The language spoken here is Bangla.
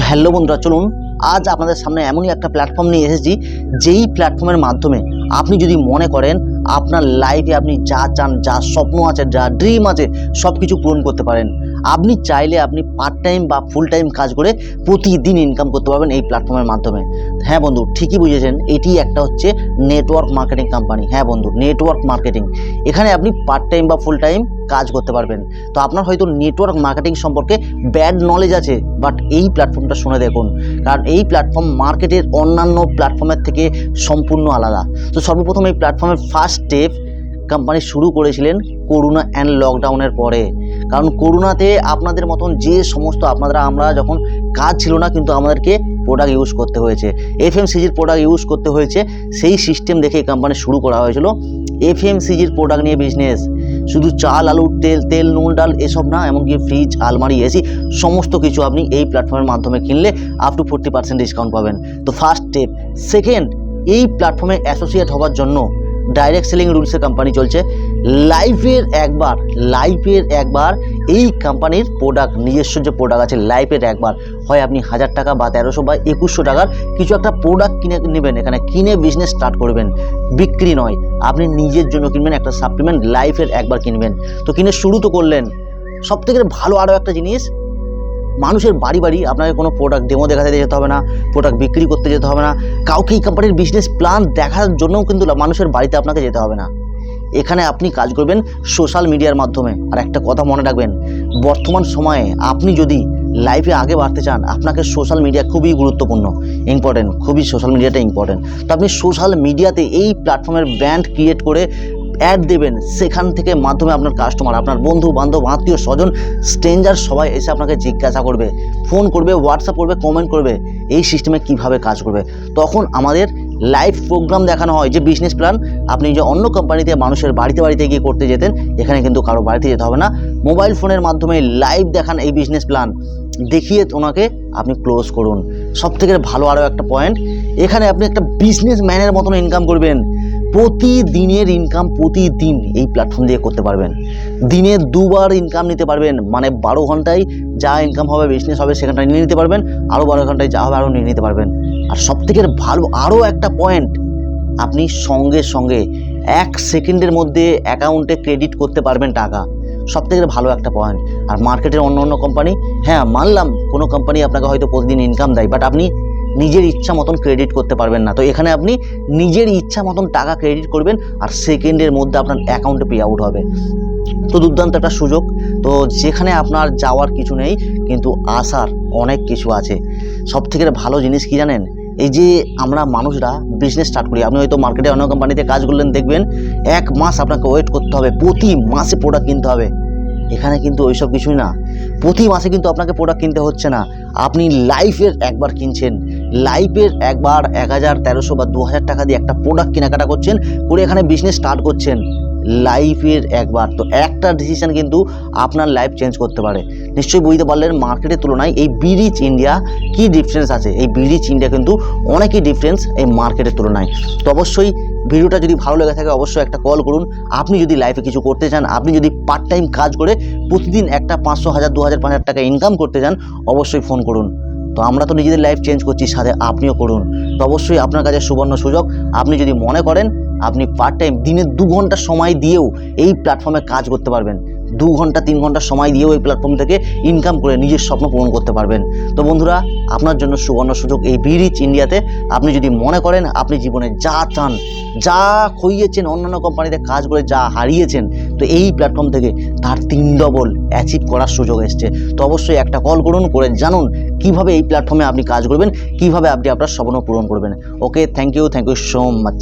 তো হ্যালো বন্ধুরা, চলুন, আজ আপনাদের সামনে এমনই একটা প্ল্যাটফর্ম নিয়ে এসেছি, যেই প্ল্যাটফর্মের মাধ্যমে আপনি যদি মনে করেন আপনার লাইফে আপনি যা চান, যা স্বপ্ন আছে, যা ড্রিম আছে সব কিছু পূরণ করতে পারেন। আপনি চাইলে আপনি পার্ট টাইম বা ফুল টাইম কাজ করে প্রতিদিন ইনকাম করতে পারবেন এই প্ল্যাটফর্মের মাধ্যমে। হ্যাঁ বন্ধু, ঠিকই বুঝেছেন, এটি একটা হচ্ছে নেটওয়ার্ক মার্কেটিং কোম্পানি হ্যাঁ বন্ধু নেটওয়ার্ক মার্কেটিং এখানে আপনি পার্ট টাইম বা ফুল টাইম কাজ করতে পারবেন। তো আপনার হয়তো নেটওয়ার্ক মার্কেটিং সম্পর্কে ব্যাড নলেজ আছে বাট এই প্ল্যাটফর্মটা শুনে দেখুন। কারণ এই প্ল্যাটফর্ম মার্কেটের অন্যান্য প্ল্যাটফর্মের থেকে সম্পূর্ণ আলাদা। তো সর্বপ্রথম এই প্ল্যাটফর্মের ফার্স্ট স্টেপ কোম্পানি শুরু করেছিলেন করোনা অ্যান্ড লকডাউনের পরে। কারণ করোনাতে আপনাদের মতন যে সমস্ত আপনারা, আমরা যখন কাজ ছিল না কিন্তু আমাদেরকে প্রোডাক্ট ইউজ করতে হয়েছে। এফএমসিজির প্রোডাক্ট ইউজ করতে হয়েছে, সেই সিস্টেম দেখে এই কোম্পানি শুরু করা হয়েছিল। এফ এম সিজির প্রোডাক্ট নিয়ে বিজনেস শুধু চাল, আলু, তেল তেল, নুন, ডাল এসব না, এমনকি ফ্রিজ আলমারি, এসি সমস্ত কিছু আপনি এই প্ল্যাটফর্মের মাধ্যমে কিনলে up to forty percent discount পাবেন। তো ফার্স্ট স্টেপ সেকেন্ড এই প্ল্যাটফর্মে অ্যাসোসিয়েট হওয়ার জন্য ডাইরেক্ট সেলিং রুলসে কোম্পানি চলছে। লাইফের একবার লাইফের একবার এই কোম্পানির প্রোডাক্ট নিজস্ব যে প্রোডাক্ট আছে লাইফের একবার। হয় আপনি হাজার টাকা বা তেরোশো বা একুশশো টাকার কিছু একটা প্রোডাক্ট কিনে নেবেন, এখানে কিনে বিজনেস স্টার্ট করবেন। বিক্রি নয়, আপনি নিজের জন্য কিনবেন, একটা সাপ্লিমেন্ট লাইফের একবার কিনবেন। তো কিনে শুরু তো করলেন। সব থেকে ভালো আরও একটা জিনিস মানুষের বাড়ি বাড়ি আপনাকে কোনো প্রোডাক্ট ডেমো দেখাতে যেতে হবে না প্রোডাক্ট বিক্রি করতে যেতে হবে না, কাউকে এই কোম্পানির বিজনেস প্ল্যান দেখার জন্যও কিন্তু মানুষের বাড়িতে আপনাকে যেতে হবে না। এখানে আপনি কাজ করবেন সোশ্যাল মিডিয়ার মাধ্যমে। আর একটা কথা মনে রাখবেন, বর্তমান সময়ে আপনি যদি লাইফে আগে বাড়তে চান, আপনাকে সোশ্যাল মিডিয়া খুবই গুরুত্বপূর্ণ ইম্পর্টেন্ট খুবই সোশ্যাল মিডিয়াটা ইম্পর্টেন্ট তো আপনি সোশ্যাল মিডিয়াতে এই প্ল্যাটফর্মের ব্র্যান্ড ক্রিয়েট করে অ্যাড দেবেন, সেখান থেকে মাধ্যমে আপনার কাস্টমার আপনার বন্ধু, বান্ধব, আত্মীয়, স্বজন স্ট্রেঞ্জার সবাই এসে আপনাকে জিজ্ঞাসা করবে ফোন করবে হোয়াটসঅ্যাপ করবে কমেন্ট করবে, এই সিস্টেমে কীভাবে কাজ করবে। তখন আমাদের লাইভ প্রোগ্রাম দেখানো হয় যে বিজনেস প্ল্যান আপনি যে অন্য কোম্পানিতে মানুষের বাড়িতে বাড়িতে গিয়ে করতে যেতেন, এখানে কিন্তু কারও বাড়িতে যেতে হবে না। মোবাইল ফোনের মাধ্যমে লাইভ দেখান এই বিজনেস প্ল্যান দেখিয়ে ওনাকে আপনি ক্লোজ করুন। সব থেকে ভালো আরও একটা পয়েন্ট এখানে আপনি একটা বিজনেস ম্যানের মতন ইনকাম করবেন। প্রতিদিনের ইনকাম প্রতিদিন এই প্ল্যাটফর্ম দিয়ে করতে পারবেন। দিনে দুবার ইনকাম নিতে পারবেন মানে বারো ঘন্টায় যা ইনকাম হবে বিজনেস হবে সেখানটা নিয়ে নিতে পারবেন আরও বারো ঘন্টায় যা হবে আরও নিয়ে নিতে পারবেন। আর সব থেকে ভালো আরও একটা পয়েন্ট আপনি সঙ্গে সঙ্গে এক সেকেন্ডের মধ্যে অ্যাকাউন্টে ক্রেডিট করতে পারবেন টাকা। সব থেকে ভালো একটা পয়েন্ট আর মার্কেটের অন্য অন্য কোম্পানি হ্যাঁ মানলাম, কোনো কোম্পানি আপনাকে হয়তো প্রতিদিন ইনকাম দেয় বাট আপনি নিজের ইচ্ছা মতন ক্রেডিট করতে পারবেন না। তো এখানে আপনি নিজের ইচ্ছা মতন টাকা ক্রেডিট করবেন আর সেকেন্ডের মধ্যে আপনার অ্যাকাউন্টে পে আউট হবে। তো দুর্দান্ত একটা সুযোগ। তো যেখানে আপনার যাওয়ার কিছু নেই, কিন্তু আসার অনেক কিছু আছে। সব থেকে ভালো জিনিস কি জানেন? এই যে আমরা মানুষরা বিজনেস স্টার্ট করি। আপনি হয়তো মার্কেটে অন্য কোম্পানিতে কাজ করলেন, দেখবেন এক মাস আপনাকে ওয়েট করতে হবে। প্রতি মাসে প্রোডাক্ট কিনতে হবে। এখানে কিন্তু ওইসব কিছুই না। প্রতি মাসে কিন্তু আপনাকে প্রোডাক্ট কিনতে হচ্ছে না। আপনি লাইফের একবার কিনছেন। লাইফের একবার এক হাজার তেরোশো বা দু হাজার টাকা দিয়ে একটা প্রোডাক্ট কেনাকাটা করছেন, করে এখানে বিজনেস স্টার্ট করছেন। লাইফের একবার। তো একটা ডিসিশন কিন্তু আপনার লাইফ চেঞ্জ করতে পারে। নিশ্চয়ই বুঝতে পারলেন মার্কেটের তুলনায় এই বিরিচ ইন্ডিয়া কি ডিফারেন্স আছে? এই বিরিচ ইন্ডিয়া কিন্তু অনেকই ডিফারেন্স এই মার্কেটের তুলনায়। তো অবশ্যই ভিডিওটা যদি ভালো লেগে থাকে, অবশ্যই একটা কল করুন। আপনি যদি লাইফে কিছু করতে চান, আপনি যদি পার্ট টাইম কাজ করে প্রতিদিন একটা পাঁচশো হাজার, দু হাজার, পাঁচ হাজার টাকা ইনকাম করতে চান, অবশ্যই ফোন করুন। তো আমরা তো নিজেদের লাইফ চেঞ্জ করছি, সাথে আপনিও করুন। তো অবশ্যই আপনার কাছে সুবর্ণ সুযোগ। আপনি যদি মনে করেন, আপনি পার্ট টাইম দিনে দু ঘণ্টা সময় দিয়েও এই প্ল্যাটফর্মে কাজ করতে পারবেন। দু ঘণ্টা, তিন ঘণ্টা সময় দিয়েও এই প্ল্যাটফর্ম থেকে ইনকাম করে নিজের স্বপ্ন পূরণ করতে পারবেন। তো বন্ধুরা, আপনার জন্য সুবর্ণ সুযোগ এই বিরিচ ইন্ডিয়াতে আপনি যদি মনে করেন, আপনি জীবনে যা চান, যা খইয়েছেন, অন্যান্য কোম্পানিতে কাজ করে যা হারিয়েছেন তো এই প্ল্যাটফর্ম থেকে তার তিন ডবল অ্যাচিভ করার সুযোগ এসছে। তো অবশ্যই একটা কল করুন, করে জানুন কীভাবে এই প্ল্যাটফর্মে আপনি কাজ করবেন, কীভাবে আপনি আপনার স্বপ্ন পূরণ করবেন। Okay thank you thank you so much